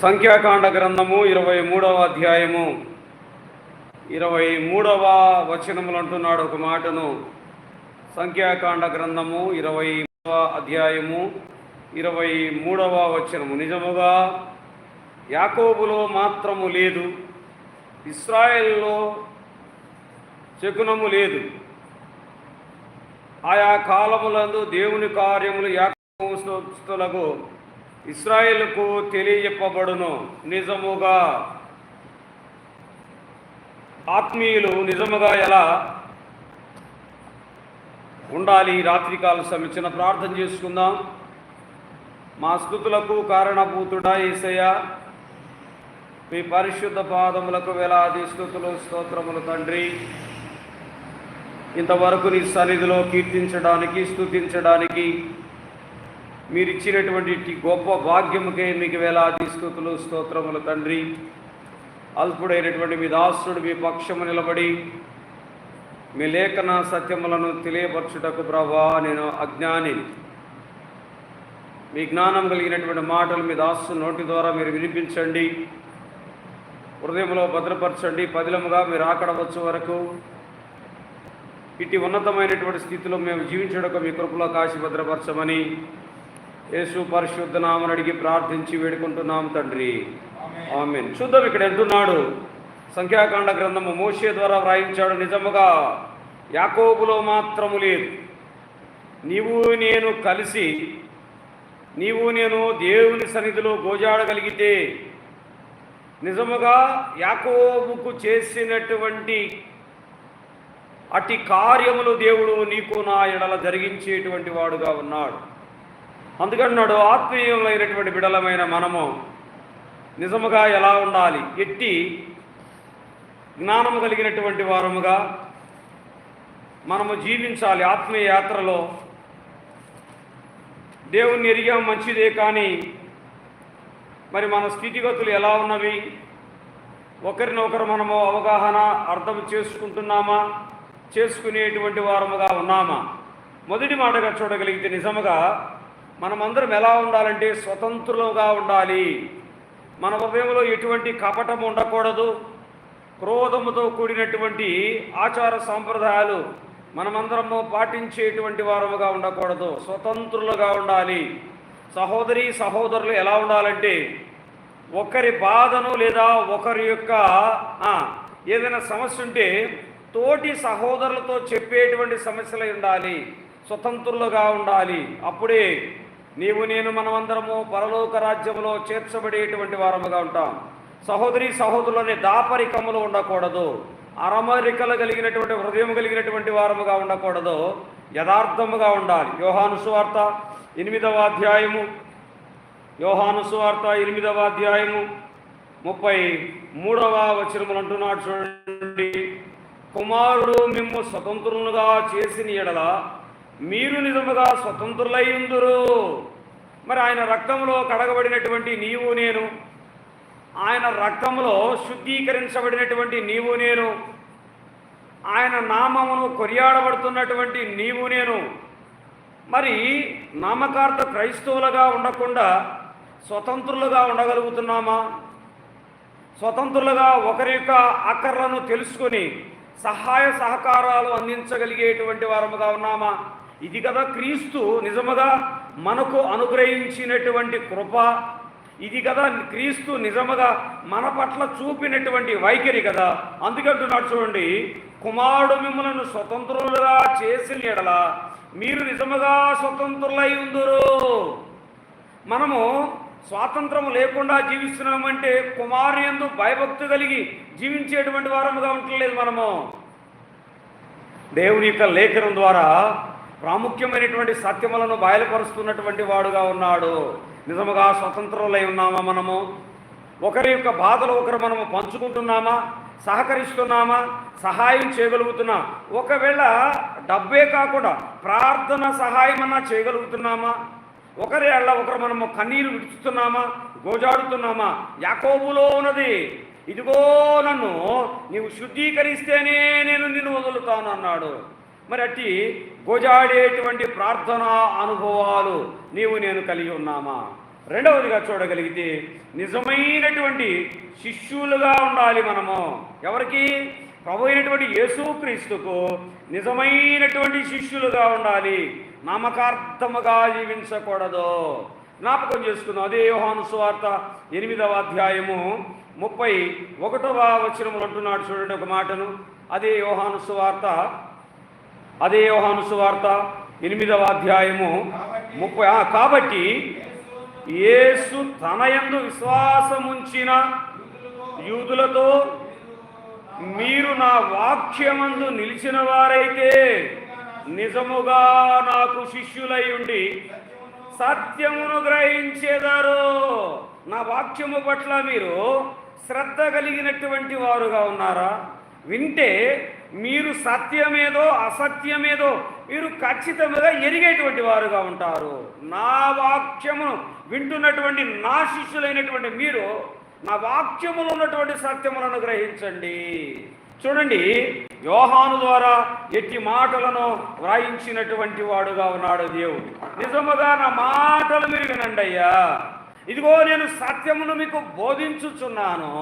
సంఖ్యాకాండ గ్రంథము ఇరవై మూడవ అధ్యాయము. ఇరవై మూడవ వచనములు అంటున్నాడు ఒక మాటను. సంఖ్యాకాండ గ్రంథము ఇరవై మూడవ అధ్యాయము ఇరవై మూడవ వచనము. నిజముగా యాకోబులో మాత్రము లేదు. ఇస్రాయేల్లో శకునము లేదు. ఆయా కాలములందు దేవుని కార్యములు యాకోస్తులకు ఇస్రాయేలుకు తెలియజెప్పబడును. నిజముగా ఆత్మీయులు నిజముగా ఎలా ఉండాలి? రాత్రికాల సమయం చిన్న ప్రార్థన చేసుకుందాం. మా స్థుతులకు కారణభూతుడా ఏసయ్య మీ పరిశుద్ధ పాదములకు వేలాది స్థుతులు స్తోత్రములు తండ్రి. ఇంతవరకు నీ సన్నిధిలో కీర్తించడానికి స్థుతించడానికి మీరు ఇచ్చినటువంటి గొప్ప భాగ్యముకే మీకు వేలాది స్థుతులు స్తోత్రములు తండ్రి. అల్పుడైనటువంటి మీ దాసుడు మీ పక్షము నిలబడి మీ లేఖన సత్యములను తెలియపరచుటకు ప్రభా నేను అజ్ఞాని మీ జ్ఞానం కలిగినటువంటి మాటలు మీ దాసు నోటి ద్వారా మీరు వినిపించండి. హృదయంలో భద్రపరచండి. పదిలముగా మీరు ఆకడవచ్చు వరకు ఇటు ఉన్నతమైనటువంటి స్థితిలో మేము జీవించడకు మీ కృపలో కాశీ భద్రపరచమని యేసు పరిశుద్ధ నామని అడిగి ప్రార్థించి వేడుకుంటున్నాం తండ్రి. ఆమెన్. చూద్దాం ఇక్కడ ఎంటున్నాడు సంఖ్యాకాండ గ్రంథము మోషే ద్వారా వ్రాయించాడు. నిజముగా యాకోబులో మాత్రము లేదు. నీవు నేను కలిసి నీవు నేను దేవుని సన్నిధిలో గోజాడగలిగితే నిజముగా యాకోబుకు చేసినటువంటి అట్టి కార్యములు దేవుడు నీకు నా ఎడల జరిగించేటువంటి వాడుగా ఉన్నాడు. అందుకన్నాడు ఆత్మీయులైనటువంటి బిడలమైన మనము నిజముగా ఎలా ఉండాలి? ఎట్టి జ్ఞానము కలిగినటువంటి వారముగా మనము జీవించాలి ఆత్మీయ యాత్రలో. దేవుణ్ణి ఎరిగా మంచిదే కానీ మరి మన స్థితిగతులు ఎలా ఉన్నవి? ఒకరినొకరు మనము అవగాహన అర్థం చేసుకుంటున్నామా? చేసుకునేటువంటి వారముగా ఉన్నామా? మొదటి మాటగా చూడగలిగితే నిజముగా మనమందరం ఎలా ఉండాలంటే స్వతంత్రులుగా ఉండాలి. మన హృదయంలో ఎటువంటి కపటం ఉండకూడదు. క్రోధముతో కూడినటువంటి ఆచార సాంప్రదాయాలు మనమందరము పాటించేటువంటి వారముగా ఉండకూడదు. స్వతంత్రులుగా ఉండాలి. సహోదరి సహోదరులు ఎలా ఉండాలంటే ఒకరి బాధను లేదా ఒకరి యొక్క ఏదైనా సమస్య ఉంటే తోటి సహోదరులతో చెప్పేటువంటి సమస్యలు ఉండాలి. స్వతంత్రులుగా ఉండాలి. అప్పుడే నీవు నేను మనమందరము పరలోక రాజ్యంలో చేర్చబడేటువంటి వారముగా ఉంటాం. సహోదరి సహోదరులని దాపరికములు ఉండకూడదు. అరమరికలు కలిగినటువంటి హృదయం కలిగినటువంటి వారముగా ఉండకూడదు. యథార్థముగా ఉండాలి. యోహాను సువార్త ఎనిమిదవ అధ్యాయము. యోహాను సువార్త ఎనిమిదవ అధ్యాయము. ముప్పై మూడవ వచనములు అంటున్నాడు చూడండి. కుమారుడు మిమ్ము స్వతంత్రులుగా చేసిన ఎడల మీరు నిజముగా స్వతంత్రులయ్యుందురు. మరి ఆయన రక్తంలో కడగబడినటువంటి నీవు నేను. ఆయన రక్తంలో శుద్ధీకరించబడినటువంటి నీవు నేను. ఆయన నామమును కొరియాడబడుతున్నటువంటి నీవు నేను. మరి నామకార్థ క్రైస్తవులుగా ఉండకుండా స్వతంత్రులుగా ఉండగలుగుతున్నామా? స్వతంత్రులుగా ఒకరి యొక్క అక్కర్లను తెలుసుకొని సహాయ సహకారాలు అందించగలిగేటువంటి వారముగా ఉన్నామా? ఇది కదా క్రీస్తు నిజముగా మనకు అనుగ్రహించినటువంటి కృప. ఇది కదా క్రీస్తు నిజముగా మన పట్ల చూపినటువంటి వైఖరి కదా. అందుకంటున్నాడు చూడండి కుమారుడు మిమ్మల్ని స్వతంత్రులుగా చేసిన ఎడల మీరు నిజముగా స్వతంత్రులై ఉందరు. మనము స్వాతంత్రం లేకుండా జీవిస్తున్నామంటే కుమారు ఎందు భయభక్తి కలిగి జీవించేటువంటి వారముగా ఉండలేదు మనము. దేవుని యొక్క లేఖనం ద్వారా ప్రాముఖ్యమైనటువంటి సత్యములను బయలుపరుస్తున్నటువంటి వాడుగా ఉన్నాడు. నిజముగా స్వతంత్రులై ఉన్నామా మనము? ఒకరి యొక్క బాధలు ఒకరు మనము పంచుకుంటున్నామా? సహకరిస్తున్నామా? సహాయం చేయగలుగుతున్నా? ఒకవేళ డబ్బే కాకుండా ప్రార్థన సహాయం అన్నా చేయగలుగుతున్నామా? ఒకరి అల్ల ఒకరు మనము కన్నీరు విడుచుతున్నామా? గోజాడుతున్నామా? యాకోబులో ఉన్నది ఇదిగో నన్ను నీవు శుద్ధీకరిస్తేనే నేను నిన్ను వదులుతాను అన్నాడు. మరి అట్టి గోజాడేటువంటి ప్రార్థనా అనుభవాలు నీవు నేను కలిగి ఉన్నామా? రెండవదిగా చూడగలిగితే నిజమైనటువంటి శిష్యులుగా ఉండాలి మనము. ఎవరికి? ప్రభు అయినటువంటి యేసుక్రీస్తుకు నిజమైనటువంటి శిష్యులుగా ఉండాలి. నామకార్థముగా జీవించకూడదు. జ్ఞాపకం చేసుకుందాం. అదే యోహాను సువార్త ఎనిమిదవ అధ్యాయము ముప్పై ఒకటవ వచనములు అంటున్నాడు చూడండి ఒక మాటను. అదే యోహాను సువార్త అదే యోహాను సువార్త ఎనిమిదవ అధ్యాయము ముప్పై కాబట్టి యేసు తన యందు విశ్వాసముంచిన యూదులతో మీరు నా వాక్యమందు నిలిచిన వారైతే నిజముగా నాకు శిష్యులై ఉండి సత్యమును గ్రహించేదారు నా వాక్యము పట్ల మీరు శ్రద్ధ కలిగినటువంటి వారుగా ఉన్నారా? వింటే మీరు సత్యమేదో అసత్యమేదో మీరు ఖచ్చితంగా ఎరిగేటువంటి వారుగా ఉంటారు. నా వాక్యమును వింటున్నటువంటి నా శిష్యులైనటువంటి మీరు నా వాక్యములో ఉన్నటువంటి సత్యములను గ్రహించండి. చూడండి యోహాను ద్వారా ఎట్టి మాటలను వ్రాయించినటువంటి వాడుగా ఉన్నాడు దేవుడు. నిజముగా నా మాటలు మీరు వినండి అయ్యా ఇదిగో నేను సత్యమును మీకు బోధించుచున్నాను.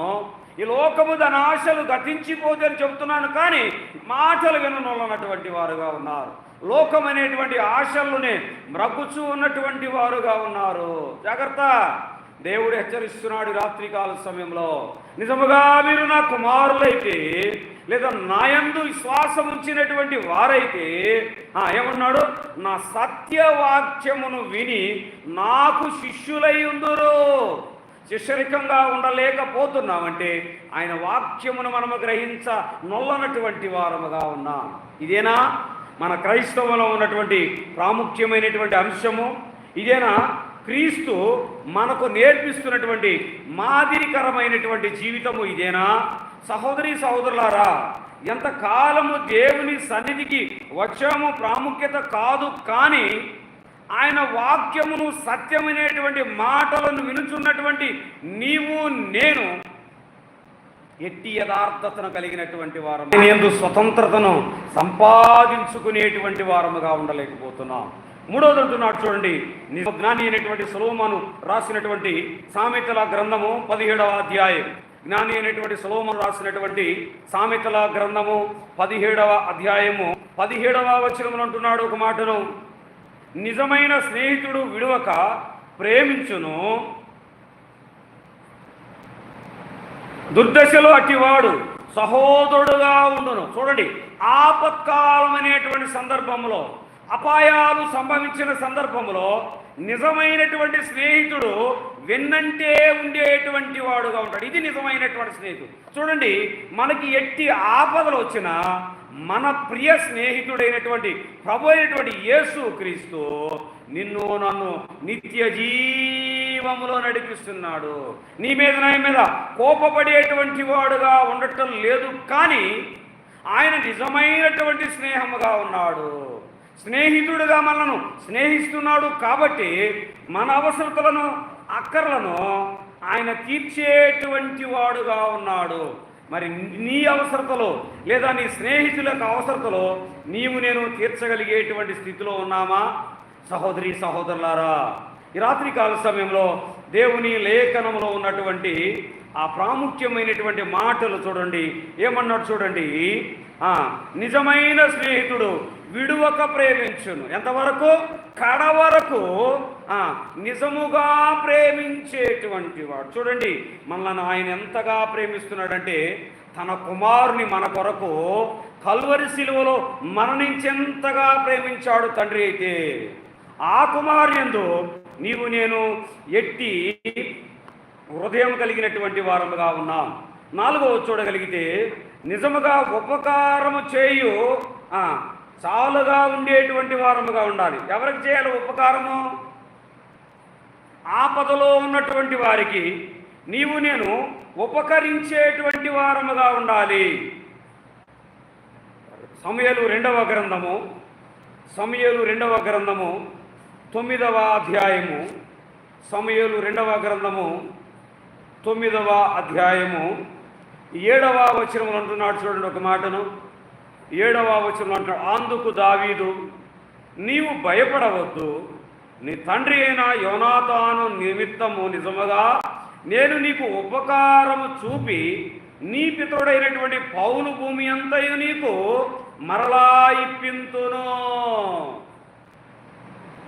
ఈ లోకము దాని ఆశలు గతించిపోదని అని చెబుతున్నాను కానీ మాటలు విననున్నటువంటి వారుగా ఉన్నారు. లోకం అనేటువంటి ఆశల్లోనే మ్రగ్గుచూ ఉన్నటువంటి వారుగా ఉన్నారు. జాగ్రత్త. దేవుడు హెచ్చరిస్తున్నాడు రాత్రికాల సమయంలో. నిజముగా మీరు నా కుమారులైతే లేదా నాయందు విశ్వాసం ఉంచినటువంటి వారైతే ఏమన్నాడు? నా సత్యవాక్యమును విని నాకు శిష్యులై ఉందరు. శిష్యరికంగా ఉండలేకపోతున్నామంటే ఆయన వాక్యమును మనము గ్రహించ నొల్లనటువంటి వారముగా ఉన్నాం. ఇదేనా? మన క్రైస్తవంలో ఉన్నటువంటి ప్రాముఖ్యమైనటువంటి అంశము. ఇదేనా? క్రీస్తు మనకు నేర్పిస్తున్నటువంటి మాదిరికరమైనటువంటి జీవితము ఇదేనా? సహోదరి సహోదరులారా ఎంత కాలము దేవుని సన్నిధికి వచ్చాము ప్రాముఖ్యత కాదు కానీ ఆయన వాక్యమును సత్యమైనటువంటి మాటలను వినుచున్నటువంటి నీవు నేను ఎట్టి యథార్థతను కలిగినటువంటి వారము. నేను స్వతంత్రతను సంపాదించుకునేటువంటి వారముగా ఉండలేకపోతున్నాం. మూడోది అంటున్నాడు చూడండి నిజ జ్ఞాని అయినటువంటి సులోమను రాసినటువంటి సామెతల గ్రంథము పదిహేడవ అధ్యాయం. జ్ఞాని అయినటువంటి సులోమను రాసినటువంటి సామెతల గ్రంథము పదిహేడవ అధ్యాయము పదిహేడవ వచనంలో అంటున్నాడు ఒక మాటను. నిజమైన స్నేహితుడు విడువక ప్రేమించును. దుర్దశలో అట్టివాడు సహోదరుడుగా ఉండును. చూడండి ఆపత్కాలం అనేటువంటి సందర్భంలో అపాయాలు సంభవించిన సందర్భంలో నిజమైనటువంటి స్నేహితుడు వెన్నంటే ఉండేటువంటి వాడుగా ఉంటాడు. ఇది నిజమైనటువంటి స్నేహితుడు. చూడండి మనకి ఎట్టి ఆపదలు వచ్చినా మన ప్రియ స్నేహితుడైనటువంటి ప్రభు అయినటువంటి యేసు క్రీస్తు నిన్ను నన్ను నిత్య జీవములో నడిపిస్తున్నాడు. నీ మీద నా మీద కోపపడేటువంటి వాడుగా ఉండటం లేదు కానీ ఆయన నిజమైనటువంటి స్నేహముగా ఉన్నాడు. స్నేహితుడుగా మనను స్నేహిస్తున్నాడు కాబట్టి మన అవసరతలను అక్కర్లను ఆయన తీర్చేటువంటి వాడుగా ఉన్నాడు. మరి నీ అవసరతలో లేదా నీ స్నేహితుల యొక్క అవసరతలో నీవు నేను తీర్చగలిగేటువంటి స్థితిలో ఉన్నామా? సహోదరి సహోదరులారా ఈ రాత్రి కాల సమయంలో దేవుని లేఖనంలో ఉన్నటువంటి ఆ ప్రాముఖ్యమైనటువంటి మాటలు చూడండి. ఏమన్నాడు చూడండి? నిజమైన స్నేహితుడు విడువక ప్రేమించును. ఎంతవరకు? కడ వరకు నిజముగా ప్రేమించేటువంటి వాడు. చూడండి మనల్ని ఆయన ఎంతగా ప్రేమిస్తున్నాడంటే తన కుమారుని మన కొరకు కల్వరి శిలువలో మరణించెంతగా ప్రేమించాడు తండ్రి అయితే ఆ కుమార్యందు నీవు నేను ఎట్టి హృదయం కలిగినటువంటి వారముగా ఉన్నాం. నాలుగవ చూడగలిగితే నిజముగా ఉపకారము చేయు చాలుగా ఉండేటువంటి వారముగా ఉండాలి. ఎవరికి చేయాలి ఉపకారము? ఆపదలో ఉన్నటువంటి వారికి నీవు నేను ఉపకరించేటువంటి వారముగా ఉండాలి. సమయలు రెండవ గ్రంథము సమయలు రెండవ గ్రంథము తొమ్మిదవ అధ్యాయము సమయలు రెండవ గ్రంథము తొమ్మిదవ అధ్యాయము. ఏడవ వచనములు అంటున్నాడు చూడండి ఒక మాటను. ఏడవ వచనం అంటాడు అందుకు దావీదు నీవు భయపడవద్దు. నీ తండ్రి అయిన యోనాతాను నిమిత్తము నిజముగా నేను నీకు ఉపకారము చూపి నీ పితరుడైనటువంటి పౌలు భూమి అంతయు నీకు మరలా ఇప్పింతును.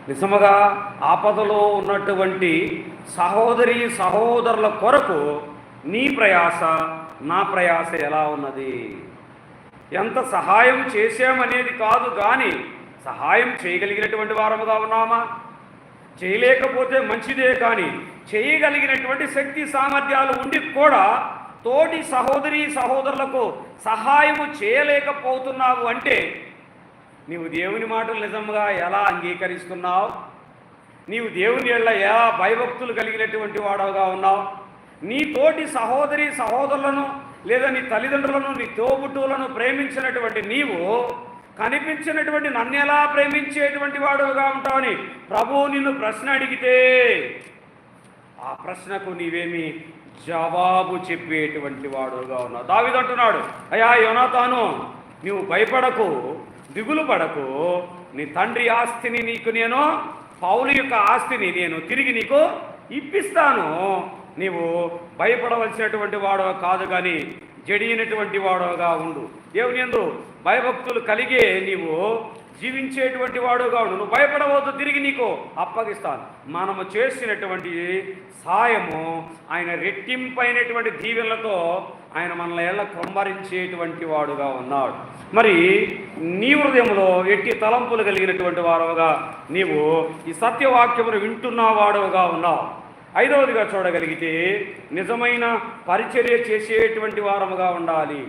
నిజముగా ఆపదలో ఉన్నటువంటి సహోదరి సహోదరుల కొరకు నీ ప్రయాస నా ప్రయాస ఎలా ఉన్నది? ఎంత సహాయం చేశామనేది కాదు కానీ సహాయం చేయగలిగినటువంటి వారముగా ఉన్నామా? చేయలేకపోతే మంచిదే కానీ చేయగలిగినటువంటి శక్తి సామర్థ్యాలు ఉండి కూడా తోటి సహోదరి సహోదరులకు సహాయము చేయలేకపోతున్నావు అంటే నీవు దేవుని మాటలు నిజంగా ఎలా అంగీకరిస్తున్నావు? నీవు దేవుని ఎలా భయభక్తులు కలిగినటువంటి వాడవుగా ఉన్నావు? నీ తోటి సహోదరి సహోదరులను లేదా నీ తల్లిదండ్రులను నీ తోబుట్టువులను ప్రేమించినటువంటి నీవు కనిపించినటువంటి నన్ను ఎలా ప్రేమించేటువంటి వాడుగా ఉంటావని ప్రభువు నిన్ను ప్రశ్న అడిగితే ఆ ప్రశ్నకు నీవేమి జవాబు చెప్పేటువంటి వాడుగా ఉన్నావు. దావిదంటున్నాడు అయ్యా యోనాతాను నీవు భయపడకు దిగులు పడకు. నీ తండ్రి ఆస్తిని నీకు నేను పౌలు యొక్క ఆస్తిని నేను తిరిగి నీకు ఇప్పిస్తాను. నీవు భయపడవలసినటువంటి వాడవ కాదు కానీ జడియినటువంటి వాడవగా ఉండు. దేవుని ఎందు భయభక్తులు కలిగే నీవు జీవించేటువంటి వాడుగా ఉండు. నువ్వు భయపడవద్దు తిరిగి నీకు అప్పగిస్తాను. మనము చేసినటువంటి సాయము ఆయన రెట్టింపైనటువంటి దీవెనలతో ఆయన మనల్ని ఎలా కుమ్మరించేటువంటి వాడుగా ఉన్నాడు. మరి నీ హృదయంలో ఎట్టి తలంపులు కలిగినటువంటి వాడుగా నీవు ఈ సత్యవాక్యమును వింటున్న వాడవగా ఉన్నావు. ఐదవదిగా చూడగలిగితే నిజమైన పరిచర్య చేసేటువంటి వారముగా ఉండాలి.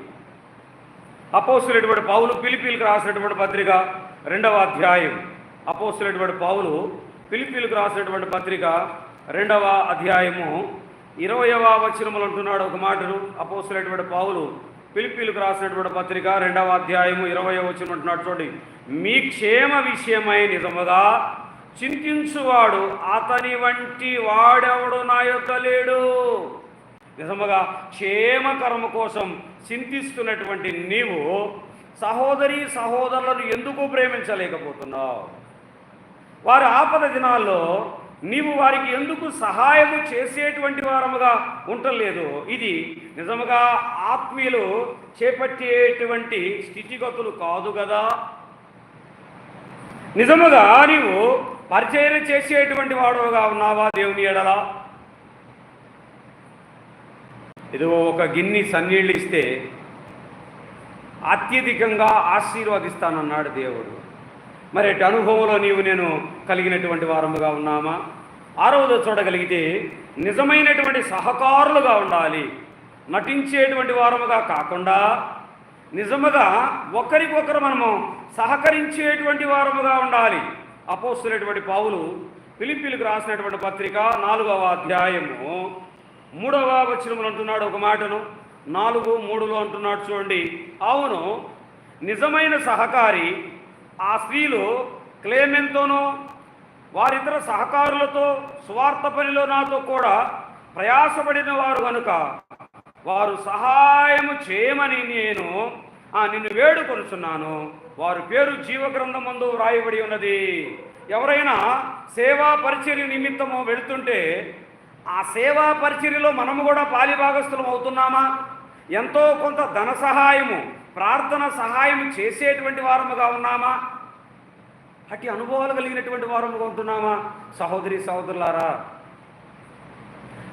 అపోస్తులటువంటి పావులు పిలిపిలకు రాసినటువంటి పత్రిక రెండవ అధ్యాయం. అపోస్తులటువంటి పావులు పిలిపిలకు రాసినటువంటి పత్రిక రెండవ అధ్యాయము. ఇరవయవ వచనములు అంటున్నాడు ఒక మాటను అపోస్తులటువంటి పావులు పిలిపిలకు రాసినటువంటి పత్రిక రెండవ అధ్యాయము ఇరవై వచనం అంటున్నాడు చూడండి. మీ క్షేమ విషయమై నిజముగా చింతించువాడు. అతని వంటి వాడెవడు నా యొక్క లేడు? నిజముగా క్షేమకరము కోసం చింతిస్తున్నటువంటి నీవు సహోదరి సహోదరులను ఎందుకు ప్రేమించలేకపోతున్నావు? వారి ఆపద దినాల్లో నీవు వారికి ఎందుకు సహాయము చేసేటువంటి వారముగా ఉండలేదు? ఇది నిజముగా ఆత్మీయులు చేపట్టేటువంటి స్థితిగతులు కాదు కదా? నిజముగా నీవు పరిచయం చేసేటువంటి వాడుగా ఉన్నావా దేవుని ఎడలా? ఏదో ఒక గిన్ని సన్నీళ్ళు ఇస్తే అత్యధికంగా ఆశీర్వదిస్తానన్నాడు దేవుడు. మరి అటు అనుభవంలో నీవు నేను కలిగినటువంటి వారముగా ఉన్నామా? ఆరవదో చూడగలిగితే నిజమైనటువంటి సహకారులుగా ఉండాలి. నటించేటువంటి వారముగా కాకుండా నిజముగా ఒకరికొకరు మనము సహకరించేటువంటి వారముగా ఉండాలి. అపోస్తున్నటువంటి పావులు పిలిపిలకు రాసినటువంటి పత్రిక నాలుగవ అధ్యాయము. మూడవ వచనములు అంటున్నాడు ఒక మాటను నాలుగు మూడులో అంటున్నాడు చూడండి. అవును నిజమైన సహకారి ఆ స్త్రీలు క్లేమెంతోనో వారిద్దర సహకారులతో స్వార్థ పనిలో నాతో కూడా ప్రయాసపడిన వారు కనుక వారు సహాయము చేయమని నేను నిన్ను వేడుకొనుచున్నాను. వారి పేరు జీవగ్రంథం మందు వ్రాయబడి ఉన్నది. ఎవరైనా సేవా పరిచర్య నిమిత్తము వెళుతుంటే ఆ సేవా పరిచర్యలో మనము కూడా పాలిభాగస్థులం అవుతున్నామా? ఎంతో కొంత ధన సహాయము ప్రార్థన సహాయం చేసేటువంటి వారముగా ఉన్నామా? అటు అనుభవాలు కలిగినటువంటి వారముగా ఉంటున్నామా? సహోదరి సహోదరులారా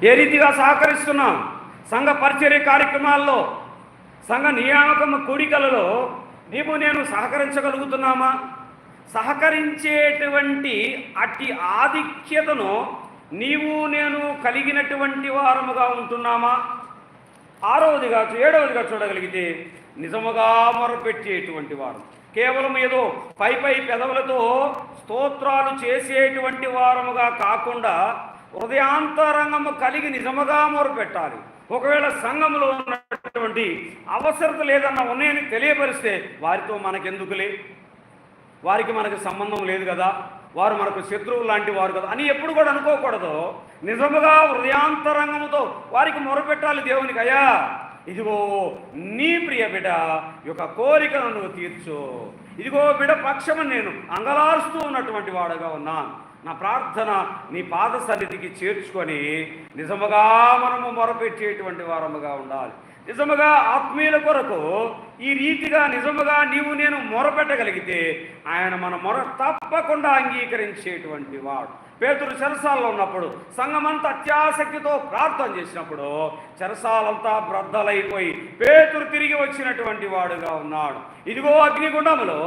ఏ రీతిగా సహకరిస్తున్నాం? సంఘ పరిచర్య కార్యక్రమాల్లో సంఘ నియామకం కూడికలలో నీవు నేను సహకరించగలుగుతున్నామా? సహకరించేటువంటి అట్టి ఆధిక్యతను నీవు నేను కలిగినటువంటి వారముగా ఉంటున్నామా? ఆరవదిగా ఏడవదిగా చూడగలిగితే నిజముగా మొరపెట్టేటువంటి వారు. కేవలం ఏదో పై పై పెదవులతో స్తోత్రాలు చేసేటువంటి వారముగా కాకుండా హృదయాంతరంగము కలిగి నిజముగా మొరపెట్టాలి. ఒకవేళ సంఘములో ఉన్నటువంటి అవసరత లేదన్న ఉన్నాయని తెలియపరిస్తే వారితో మనకెందుకులే? వారికి మనకు సంబంధం లేదు కదా. వారు మనకు శత్రువు లాంటి వారు కదా అని ఎప్పుడు కూడా అనుకోకూడదు. నిజముగా హృదయాంతరంగముతో వారికి మొరపెట్టాలి దేవునికి అయ్యా ఇదిగో నీ ప్రియ బిడ యొక్క కోరికను నువ్వు తీర్చు. ఇదిగో బిడ పక్షమని నేను అంగలారుస్తూ ఉన్నటువంటి వాడుగా ఉన్నాను. నా ప్రార్థన నీ పాద సన్నిధికి చేర్చుకొని నిజముగా మనము మొరపెట్టేటువంటి వారముగా ఉండాలి. నిజముగా ఆత్మీయుల కొరకు ఈ రీతిగా నిజముగా నీవు నేను మొరపెట్టగలిగితే ఆయన మన మొర తప్పకుండా అంగీకరించేటువంటి వాడు. పేతురు చెరసాలలో ఉన్నప్పుడు సంఘమంతా అత్యాసక్తితో ప్రార్థన చేసినప్పుడు చెరసాలంతా బ్రద్దలైపోయి పేతురు తిరిగి వచ్చినటువంటి వాడుగా ఉన్నాడు. ఇదిగో అగ్నిగుండములో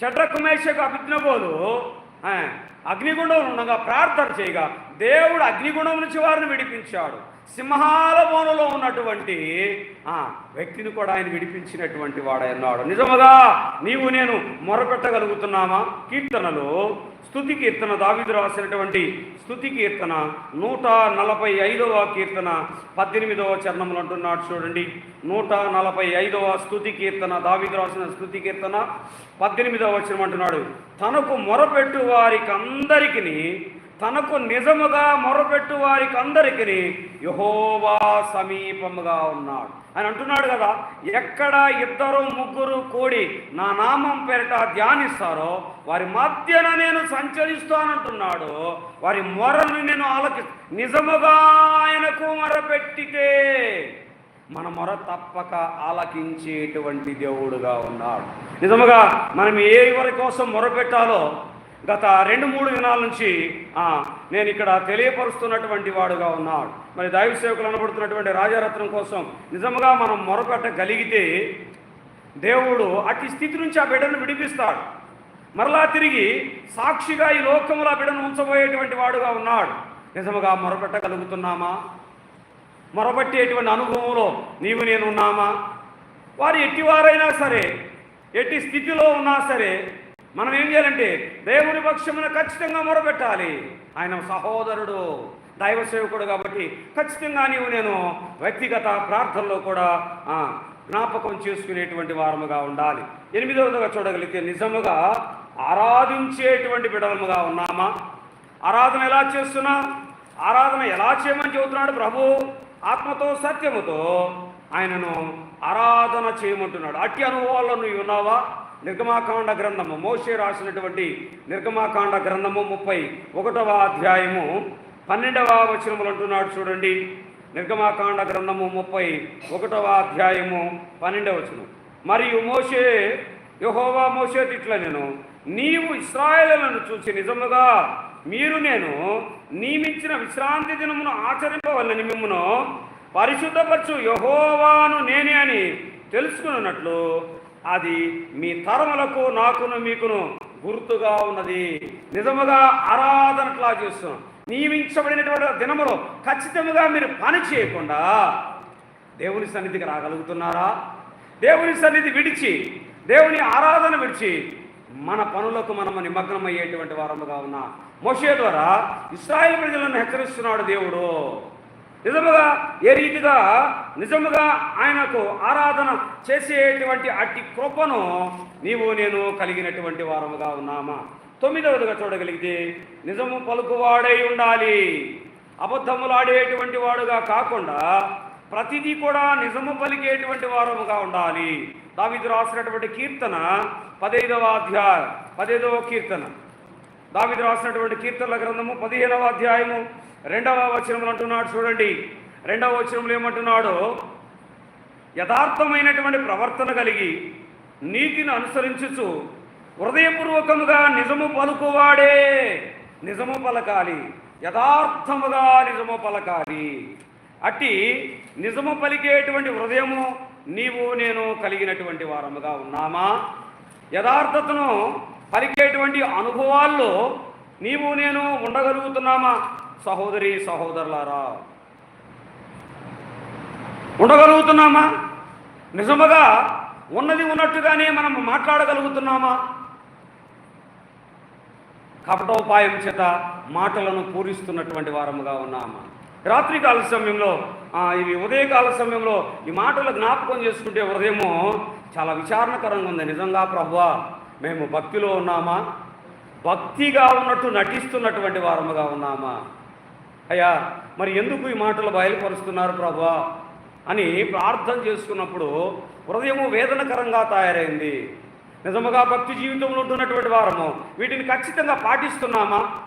షడ్రకు మేషకు అభిజ్ఞబోలు అగ్నిగుండం ఉండగా ప్రార్థన చేయగా దేవుడు అగ్నిగుణం నుంచి వారిని విడిపించాడు. సింహాల బోనలో ఉన్నటువంటి ఆ వ్యక్తిని కూడా ఆయన విడిపించినటువంటి వాడన్నాడు నిజముగా నీవు నేను మొరపెట్టగలుగుతున్నామా? కీర్తనలు స్థుతి కీర్తన దావిదు రాసినటువంటి స్థుతి కీర్తన నూట నలభై ఐదవ కీర్తన పద్దెనిమిదవ చరణములు అంటున్నాడు చూడండి. నూట నలభై ఐదవ స్తుతి కీర్తన దావిదు రాసిన స్తుతి కీర్తన పద్దెనిమిదవ వచనం అంటున్నాడు. తనకు మొరపెట్టు వారికి అందరికీ తనకు నిజముగా మొరపెట్టు వారికి అందరికీ యహోవా సమీపముగా ఉన్నాడు. అని అంటున్నాడు కదా ఎక్కడ ఇద్దరు ముగ్గురు కూడి నా నామం పేరిట ధ్యానిస్తారో వారి మధ్యన నేను సంచరిస్తానంటున్నాడు. వారి మొరను నేను ఆలకి నిజముగా ఆయనకు మొరపెట్టితే మన మొర తప్పక ఆలకించేటువంటి దేవుడుగా ఉన్నాడు. నిజముగా మనం ఏ ఎవరి కోసం మొరపెట్టాలో గత రెండు మూడు దినాల నుంచి నేను ఇక్కడ తెలియపరుస్తున్నటువంటి వాడుగా ఉన్నాడు. మరి దైవ సేవకులు అనబడుతున్నటువంటి రాజారత్నం కోసం నిజముగా మనం మొరపెట్టగలిగితే దేవుడు అట్టి స్థితి నుంచి ఆ బిడ్డను విడిపిస్తాడు. మరలా తిరిగి సాక్షిగా ఈ లోకంలో ఆ బిడ్డను ఉంచబోయేటువంటి వాడుగా ఉన్నాడు. నిజముగా మొరపెట్టగలుగుతున్నామా? మొరబట్టేటువంటి అనుభవంలో నీవు నేను ఉన్నామా వారు ఎట్టివారైనా సరే ఎట్టి స్థితిలో ఉన్నా సరే మనం ఏం చేయాలంటే దేవుని పక్షమున ఖచ్చితంగా మొరపెట్టాలి. ఆయన సహోదరుడు దైవ సేవకుడు కాబట్టి ఖచ్చితంగా నీవు నేను వ్యక్తిగత ప్రార్థనలో కూడా జ్ఞాపకం చేసుకునేటువంటి వారముగా ఉండాలి. ఎనిమిదవదిగా చూడగలిగితే నిజముగా ఆరాధించేటువంటి బిడలముగా ఉన్నామా? ఆరాధన ఎలా చేస్తున్నా? ఆరాధన ఎలా చేయమని చెబుతున్నాడు ప్రభు? ఆత్మతో సత్యముతో ఆయనను ఆరాధన చేయమంటున్నాడు. అట్టి అనుభవాల్లో నువ్వు ఉన్నావా? నిర్గమాకాండ గ్రంథము. మోషే రాసినటువంటి నిర్గమాకాండ గ్రంథము ముప్పై ఒకటవ అధ్యాయము పన్నెండవ వచనములు అంటున్నాడు చూడండి. నిర్గమాకాండ గ్రంథము ముప్పై ఒకటవ అధ్యాయము పన్నెండవ వచనం. మరియు మోషే యహోవా మోషే తిట్ల నేను నీవు ఇస్రాయేలులను చూసి నిజముగా మీరు నేను నియమించిన విశ్రాంతి దినమును ఆచరింపవల్లని మిమ్మను పరిశుద్ధపరచు యహోవాను నేనే అని తెలుసుకున్నట్లు అది మీ తరములకు నాకును మీకును గుర్తుగా ఉన్నది. నిజముగా ఆరాధనట్లా చేస్తున్నాం. నియమించబడినటువంటి దినములో ఖచ్చితంగా మీరు పని చేయకుండా దేవుని సన్నిధికి రాగలుగుతున్నారా? దేవుని సన్నిధి విడిచి దేవుని ఆరాధన విడిచి మన పనులకు మనము నిమగ్నమయ్యేటువంటి వారముగా ఉన్నా మోషే ద్వారా ఇస్రాయేల్ ప్రజలను హెచ్చరిస్తున్నాడు దేవుడు. నిజముగా ఏ రీతిగా నిజముగా ఆయనకు ఆరాధన చేసేటువంటి అట్టి కృపను నీవు నేను కలిగినటువంటి వారముగా ఉన్నామా? తొమ్మిదవదిగా చూడగలిగితే నిజము పలుకువాడై ఉండాలి. అబద్ధములు ఆడేటువంటి వాడుగా కాకుండా ప్రతిదీ కూడా నిజము పలికేటువంటి వారముగా ఉండాలి. దావిదు రాసినటువంటి కీర్తన పదైదవ అధ్యాయ పదైదవ కీర్తన. దావిదు రాసినటువంటి కీర్తనల గ్రంథము పదిహేనవ అధ్యాయము రెండవ వచనములు అంటున్నాడు చూడండి. రెండవ వచనంలో ఏమంటున్నాడు? యథార్థమైనటువంటి ప్రవర్తన కలిగి నీతిని అనుసరించుచు హృదయపూర్వకముగా నిజము పలుకువాడే నిజము పలకాలి. యథార్థముగా నిజము పలకాలి. అట్టి నిజము పలికేటువంటి హృదయము నీవు నేను కలిగినటువంటి వారముగా ఉన్నామా? యథార్థతను పలికేటువంటి అనుభవాల్లో నీవు నేను ఉండగలుగుతున్నామా? సహోదరి సహోదరులారా ఉండగలుగుతున్నామా? నిజముగా ఉన్నది ఉన్నట్టుగానే మనం మాట్లాడగలుగుతున్నామా? కపటోపాయం చేత మాటలను పూరిస్తున్నటువంటి వారముగా ఉన్నామా? రాత్రికాల సమయంలో ఇవి ఉదయకాల సమయంలో ఈ మాటలు జ్ఞాపకం చేసుకుంటే హృదయము చాలా విచారణకరంగా ఉంది. నిజంగా ప్రభువా మేము భక్తిలో ఉన్నామా? భక్తిగా ఉన్నట్టు నటిస్తున్నటువంటి వారముగా ఉన్నామా? అయ్యా మరి ఎందుకు ఈ మాటలు బయలుపరుస్తున్నారు ప్రభువా? అని ప్రార్థన చేసుకున్నప్పుడు హృదయము వేదనకరంగా తయారైంది. నిజముగా భక్తి జీవితంలో ఉంటున్నటువంటి వారము వీటిని ఖచ్చితంగా పాటిస్తున్నామా?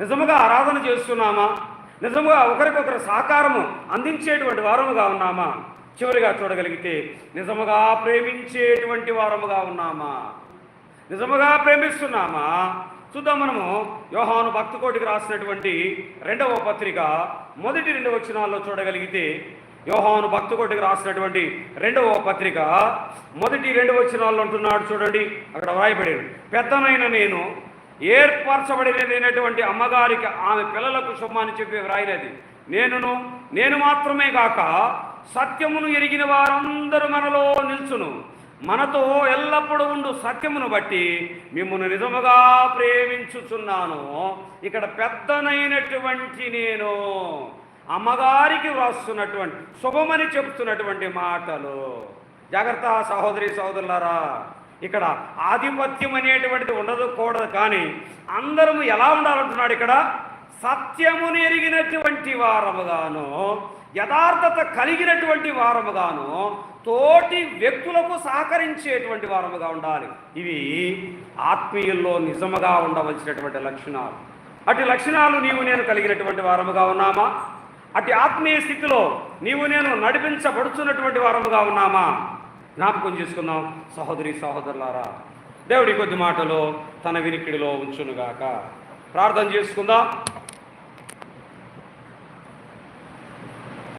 నిజముగా ఆరాధన చేస్తున్నామా? నిజముగా ఒకరికొకరు సహకారము అందించేటువంటి వారముగా ఉన్నామా? చివరిగా చూడగలిగితే నిజముగా ప్రేమించేటువంటి వారముగా ఉన్నామా? నిజముగా ప్రేమిస్తున్నామా? చూద్దాం మనము యోహాను భక్తుకోటికి రాసినటువంటి రెండవ పత్రిక మొదటి రెండు వచనాల్లో చూడగలిగితే యోహాను భక్త రాసినటువంటి రెండవ పత్రిక. మొదటి రెండు వచ్చిన వాళ్ళు అంటున్నాడు చూడండి అక్కడ వ్రాయబడేది. పెద్దనైన నేను ఏర్పరచబడినటువంటి అమ్మగారికి ఆమె పిల్లలకు శుభమని చెప్పి వ్రాయినది నేనును నేను మాత్రమే కాక సత్యమును ఎరిగిన వారందరూ మనలో నిల్చును. మనతో ఎల్లప్పుడూ ఉండు సత్యమును బట్టి మిమ్మల్ని నిజముగా ప్రేమించుచున్నాను. ఇక్కడ పెద్దనైనటువంటి నేను అమ్మగారికి వ్రాస్తున్నటువంటి శుభమని చెబుతున్నటువంటి మాటలు. జాగ్రత్త సహోదరి సహోదరులారా ఇక్కడ ఆధిపత్యం అనేటువంటిది ఉండదు కూడదు కానీ అందరము ఎలా ఉండాలంటున్నాడు ఇక్కడ? సత్యమును ఎరిగినటువంటి వారముగాను యథార్థత కలిగినటువంటి వారముగాను తోటి వ్యక్తులకు సహకరించేటువంటి వారముగా ఉండాలి. ఇవి ఆత్మీయుల్లో నిజముగా ఉండవలసినటువంటి లక్షణాలు. అటు లక్షణాలు నీవు నేను కలిగినటువంటి వారముగా ఉన్నామా? అటు ఆత్మీయ స్థితిలో నీవు నేను నడిపించబడుచున్నటువంటి వారముగా ఉన్నామా? జ్ఞాపకం చేసుకుందాం సహోదరి సహోదరులారా. దేవుడి కొద్ది మాటలు తన వినికిడిలో ఉంచునుగాక. ప్రార్థన చేసుకుందాం.